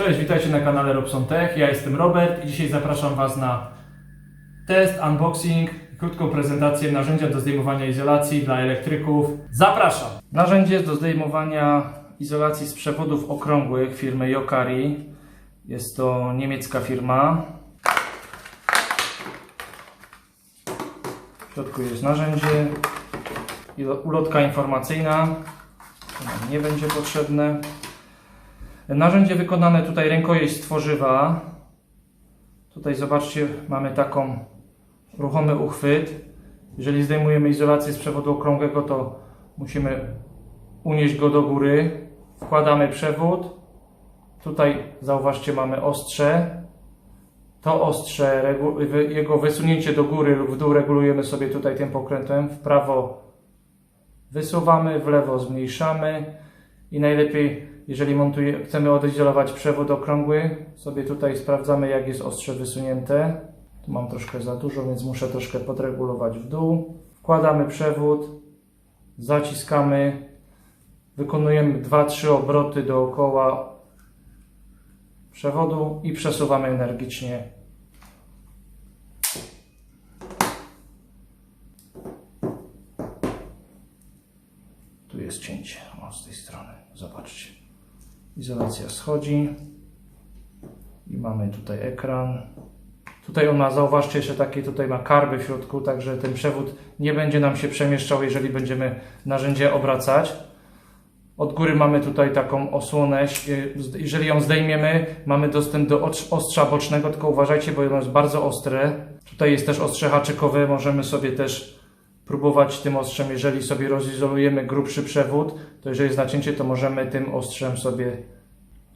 Cześć, witajcie na kanale Robson Tech. Ja jestem Robert i dzisiaj zapraszam Was na test, unboxing, krótką prezentację narzędzia do zdejmowania izolacji dla elektryków. Zapraszam! Narzędzie do zdejmowania izolacji z przewodów okrągłych firmy Yokari. Jest to niemiecka firma. W środku jest narzędzie, ulotka informacyjna. Nie będzie potrzebne. Narzędzie wykonane tutaj rękojeść tworzywa. Tutaj zobaczcie, mamy taką ruchomy uchwyt. Jeżeli zdejmujemy izolację z przewodu okrągłego, to musimy unieść go do góry. Wkładamy przewód. Tutaj zauważcie, mamy ostrze. To ostrze, jego wysunięcie do góry lub w dół regulujemy sobie tutaj tym pokrętłem. W prawo wysuwamy, w lewo zmniejszamy i najlepiej, jeżeli chcemy odizolować przewód okrągły, sobie tutaj sprawdzamy, jak jest ostrze wysunięte. Tu mam troszkę za dużo, więc muszę troszkę podregulować w dół. Wkładamy przewód, zaciskamy, wykonujemy 2-3 obroty dookoła przewodu i przesuwamy energicznie. Tu jest cięcie, o z tej strony, zobaczcie. Izolacja schodzi i mamy tutaj ekran. Tutaj on ma, zauważcie jeszcze takie, tutaj ma karby w środku, także ten przewód nie będzie nam się przemieszczał, jeżeli będziemy narzędzie obracać. Od góry mamy tutaj taką osłonę. Jeżeli ją zdejmiemy, mamy dostęp do ostrz- ostrza bocznego, tylko uważajcie, bo ono jest bardzo ostre. Tutaj jest też ostrze haczykowe, możemy sobie też próbować tym ostrzem, jeżeli sobie rozizolujemy grubszy przewód, to jeżeli jest nacięcie, to możemy tym ostrzem sobie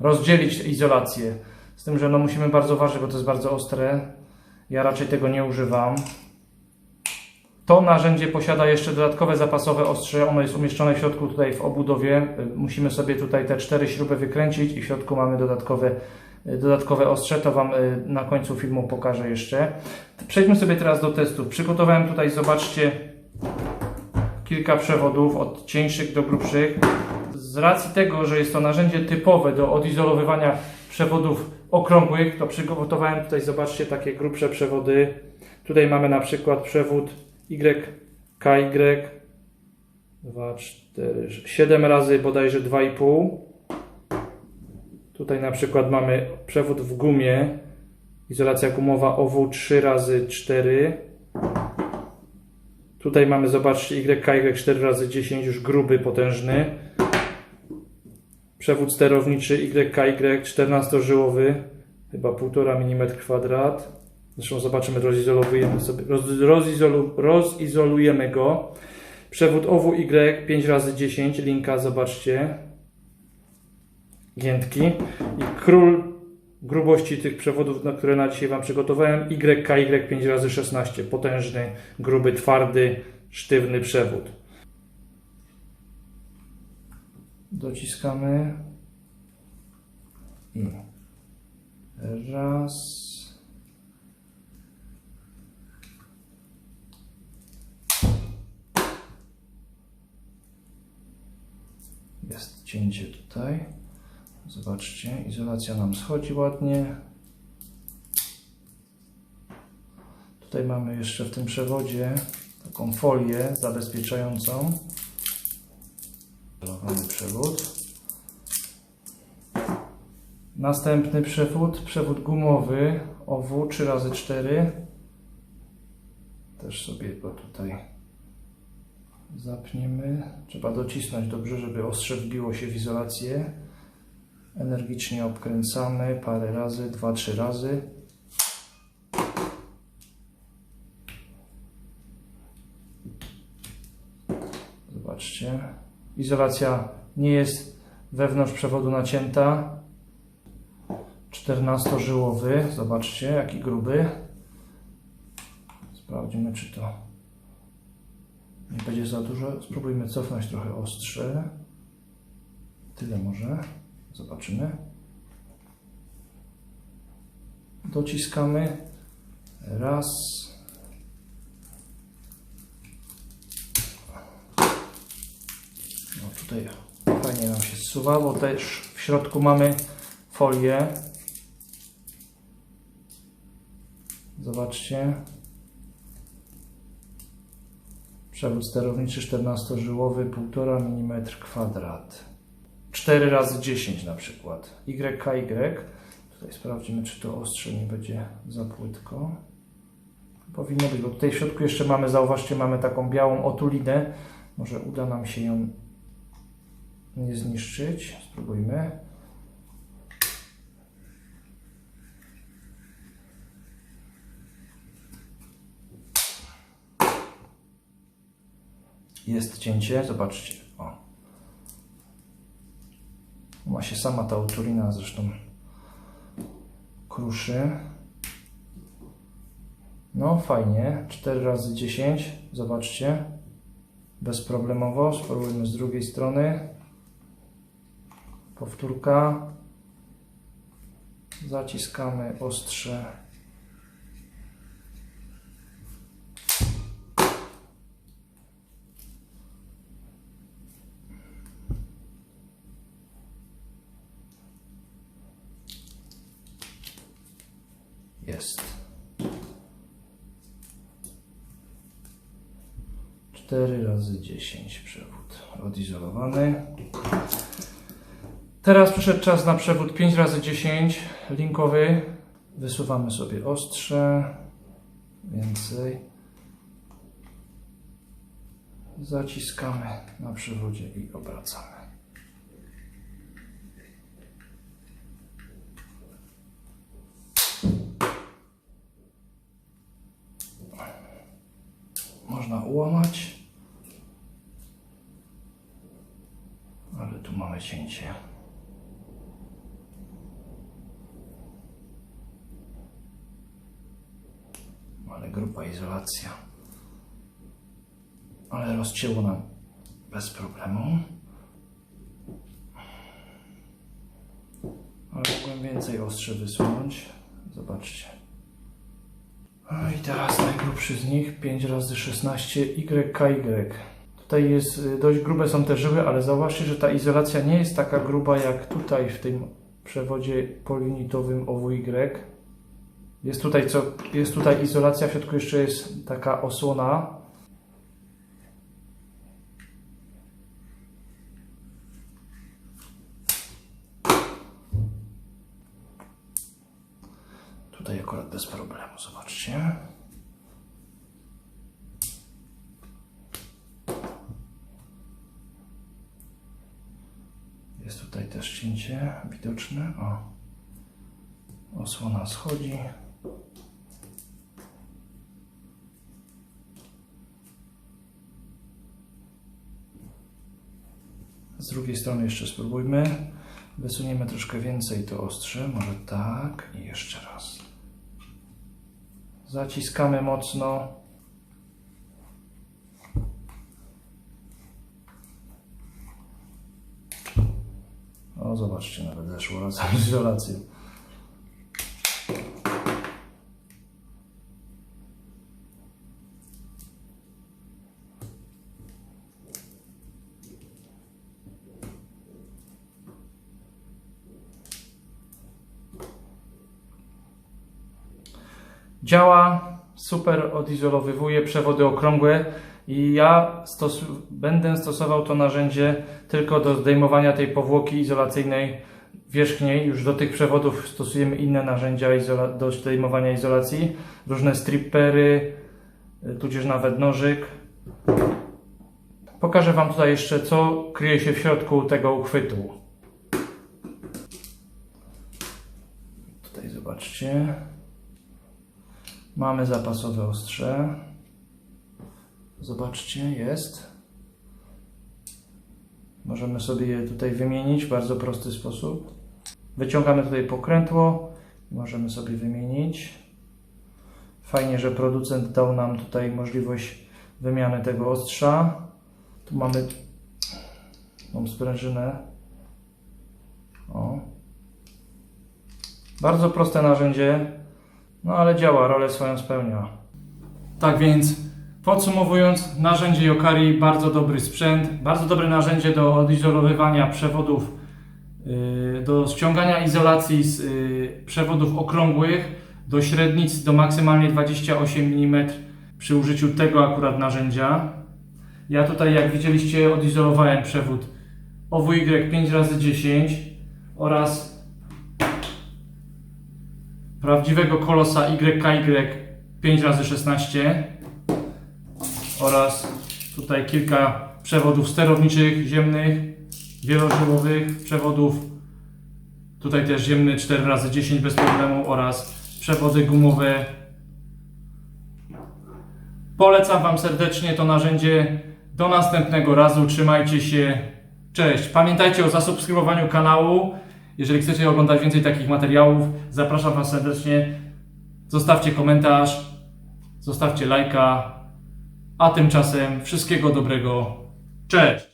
rozdzielić izolację. Z tym, że no musimy bardzo uważać, bo to jest bardzo ostre. Ja raczej tego nie używam. To narzędzie posiada jeszcze dodatkowe zapasowe ostrze. Ono jest umieszczone w środku tutaj w obudowie. Musimy sobie tutaj te cztery śruby wykręcić i w środku mamy dodatkowe, dodatkowe ostrze. To Wam y, na końcu filmu pokażę jeszcze. Przejdźmy sobie teraz do testów. Przygotowałem tutaj, zobaczcie, kilka przewodów od cieńszych do grubszych. Z racji tego, że jest to narzędzie typowe do odizolowywania przewodów okrągłych, to przygotowałem tutaj, zobaczcie, takie grubsze przewody. Tutaj mamy na przykład przewód YKY 2, 4, 7 razy bodajże 2,5. Tutaj na przykład mamy przewód w gumie, izolacja gumowa OW 3 razy 4. Tutaj mamy, zobaczcie, YKY 4 razy 10 już gruby, potężny. Przewód sterowniczy YKY 14-żyłowy, chyba 1,5 mm kwadrat. Zresztą zobaczymy, rozizolujemy sobie, roz, rozizolu, rozizolujemy go. Przewód OWY 5 razy 10 linka, zobaczcie. Giętki. I król grubości tych przewodów, na które na dzisiaj Wam przygotowałem, YKY 5 razy 16 Potężny, gruby, twardy, sztywny przewód. Dociskamy. I raz. Jest cięcie tutaj. Zobaczcie, izolacja nam schodzi ładnie. Tutaj mamy jeszcze w tym przewodzie taką folię zabezpieczającą. Zalowany przewód. Następny przewód, przewód gumowy OW 3x4. Też sobie go tutaj zapniemy. Trzeba docisnąć dobrze, żeby ostrze wbiło się w izolację. Energicznie obkręcamy parę razy, dwa, trzy razy. Zobaczcie. Izolacja nie jest wewnątrz przewodu nacięta. 14-żyłowy. Zobaczcie, jaki gruby. Sprawdzimy, czy to nie będzie za dużo. Spróbujmy cofnąć trochę ostrze. Tyle może. Zobaczymy. Dociskamy. Raz. No tutaj fajnie nam się zsuwało. Też w środku mamy folię. Zobaczcie. Przewód sterowniczy 14-żyłowy, 1,5 mm kwadrat. 4 razy 10 na przykład. YKY. Tutaj sprawdzimy, czy to ostrze nie będzie za płytko. Powinno być, bo tutaj w środku jeszcze mamy, zauważcie, mamy taką białą otulinę. Może uda nam się ją nie zniszczyć. Spróbujmy. Jest cięcie, zobaczcie. O. Ma się sama ta otulina zresztą kruszy. No fajnie, 4 razy 10, zobaczcie. Bezproblemowo, spróbujmy z drugiej strony. Powtórka. Zaciskamy ostrze. Jest. 4 razy 10 przewód odizolowany. Teraz przyszedł czas na przewód 5 razy 10 linkowy. Wysuwamy sobie ostrze. Więcej. Zaciskamy na przewodzie i obracamy. Można ułamać. Ale tu mamy cięcie. Ale gruba izolacja. Ale rozcięło nam bez problemu. Ale mogłem więcej ostrze wysunąć. Zobaczcie. I teraz najgrubszy z nich 5 razy 16 YKY. Tutaj jest y, dość grube są te żyły, ale zauważcie, że ta izolacja nie jest taka gruba jak tutaj w tym przewodzie polinitowym OWY. Jest tutaj, co, jest tutaj izolacja, w środku jeszcze jest taka osłona. Tutaj akurat bez problemu, zobaczcie. Jest tutaj też cięcie widoczne. O. Osłona schodzi. Z drugiej strony jeszcze spróbujmy. Wysuniemy troszkę więcej to ostrze. Może tak. I jeszcze raz. Zaciskamy mocno. O, zobaczcie, nawet zeszło razem z izolacją. Działa, super odizolowywuje przewody okrągłe i ja stos będę stosował to narzędzie tylko do zdejmowania tej powłoki izolacyjnej wierzchniej. Już do tych przewodów stosujemy inne narzędzia do zdejmowania izolacji, różne strippery, y, tudzież nawet nożyk. Pokażę Wam tutaj jeszcze, co kryje się w środku tego uchwytu. Tutaj zobaczcie. Mamy zapasowe ostrze. Zobaczcie, jest. Możemy sobie je tutaj wymienić w bardzo prosty sposób. Wyciągamy tutaj pokrętło możemy sobie wymienić. Fajnie, że producent dał nam tutaj możliwość wymiany tego ostrza. Tu mamy tą sprężynę. O. Bardzo proste narzędzie. No ale działa, rolę swoją spełnia. Tak więc, podsumowując, narzędzie Yokari bardzo dobry sprzęt, bardzo dobre narzędzie do odizolowywania przewodów y, do ściągania izolacji z y, przewodów okrągłych do średnic do maksymalnie 28 mm przy użyciu tego akurat narzędzia. Ja tutaj, jak widzieliście, odizolowałem przewód OWY 5x10 oraz prawdziwego kolosa YKY 5x16 oraz tutaj kilka przewodów sterowniczych ziemnych, wielożyłowych, przewodów tutaj też ziemny 4x10 bez problemu oraz przewody gumowe. Polecam Wam serdecznie to narzędzie. Do następnego razu. Trzymajcie się. Cześć. Pamiętajcie o zasubskrybowaniu kanału. Jeżeli chcecie oglądać więcej takich materiałów, zapraszam Was serdecznie. Zostawcie komentarz, zostawcie lajka. A tymczasem wszystkiego dobrego. Cześć!